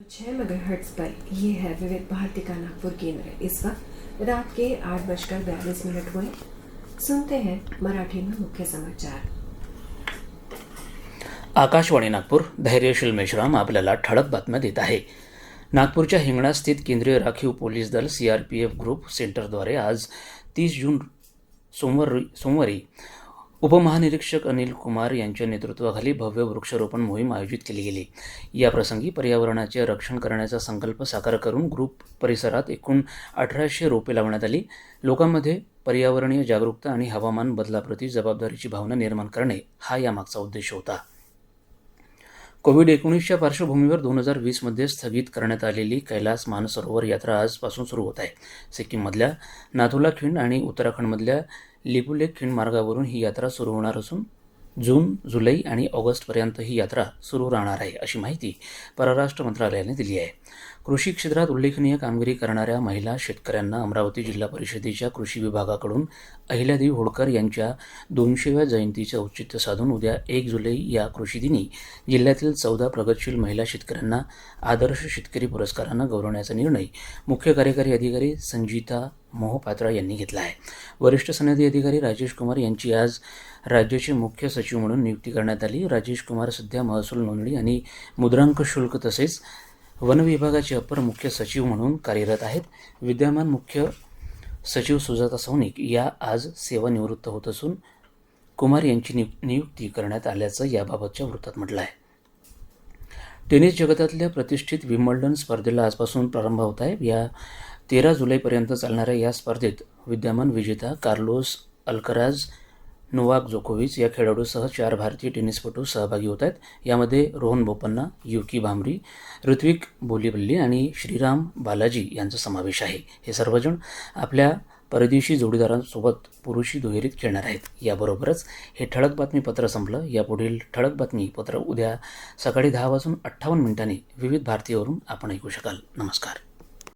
छः मेगाहर्ट्ज पर यह है विविध भारती का नागपुर केंद्र। इस वक्त रात के आठ बजकर बयालीस मिनट हुए। सुनते हैं मराठी में मुख्य समाचार। आकाशवाणी नागपूर धैर्यशील मेश्राम आपल्याला ठळक बातम्या देत आहे. नागपूरच्या हिंगणा स्थित केंद्रीय राखीव पोलीस दल सीआरपीएफ ग्रुप सेंटरद्वारे आज तीस जून सोमवारी सोमवारी उपमहानिरीक्षक अनिल कुमार यांच्या नेतृत्वाखाली भव्य वृक्षारोपण मोहीम आयोजित केली गेली. याप्रसंगी पर्यावरणाचे रक्षण करण्याचा संकल्प साकार करून ग्रुप परिसरात एकूण अठराशे रोपे लावण्यात आली. लोकांमध्ये पर्यावरणीय जागरूकता आणि हवामान बदलाप्रती जबाबदारीची भावना निर्माण करणे हा यामागचा उद्देश होता. कोविड एकोणीसच्या पार्श्वभूमीवर दोन हजार वीसमध्ये स्थगित करण्यात आलेली कैलास मानसरोवर यात्रा आजपासून सुरू होत आहे. सिक्कीममधल्या नाथुला खिंड आणि उत्तराखंडमधल्या लिपुलेख खिंड मार्गावरून ही यात्रा सुरू होणार असून जून जुलै आणि ऑगस्टपर्यंत ही यात्रा सुरू राहणार आहे अशी माहिती परराष्ट्र मंत्रालयाने दिली आहे. कृषी क्षेत्रात उल्लेखनीय कामगिरी करणाऱ्या महिला शेतकऱ्यांना अमरावती जिल्हा परिषदेच्या कृषी विभागाकडून अहिल्यादेवी होळकर यांच्या दोनशेव्या जयंतीचं औचित्य साधून उद्या एक जुलै या कृषीदिनी जिल्ह्यातील चौदा प्रगतशील महिला शेतकऱ्यांना आदर्श शेतकरी पुरस्कारानं गौरवण्याचा निर्णय मुख्य कार्यकारी अधिकारी संजीता मोहपात्रा यांनी घेतला आहे वरिष्ठ सनदी अधिकारी राजेश कुमार यांची आज राज्याचे मुख्य सचिव म्हणून नियुक्ती करण्यात आली. राजेश कुमार सध्या महसूल नोंदणी आणि मुद्रांक शुल्क तसेच वन विभागाचे अपर मुख्य सचिव म्हणून कार्यरत आहेत. विद्यमान मुख्य सचिव सुजाता सौनिक या आज सेवानिवृत्त होत असून कुमार यांची नियु नियुक्ती करण्यात आल्याचं याबाबतच्या वृत्तात म्हटलं आहे टेनिस जगतातल्या प्रतिष्ठित विम्बल्डन स्पर्धेला आजपासून प्रारंभ होत आहे. या तेरा जुलैपर्यंत चालणाऱ्या या स्पर्धेत विद्यमान विजेता कार्लोस अल्कराज नोवाक जोकोविच या खेळाडूसह चार भारतीय टेनिसपटू सहभागी होत आहेत. यामध्ये रोहन बोपन्ना युकी भांबरी ऋत्विक बोलीबल्ली आणि श्रीराम बालाजी यांचा समावेश आहे. हे सर्वजण आपल्या परदेशी जोडीदारांसोबत पुरुषी दुहेरीत खेळणार आहेत. याबरोबरच हे ठळक बातमीपत्र संपलं. यापुढील ठळक बातमीपत्र उद्या सकाळी दहा वाजून अठ्ठावन्न मिनिटांनी विविध भारतीयवरून आपण ऐकू शकाल. नमस्कार.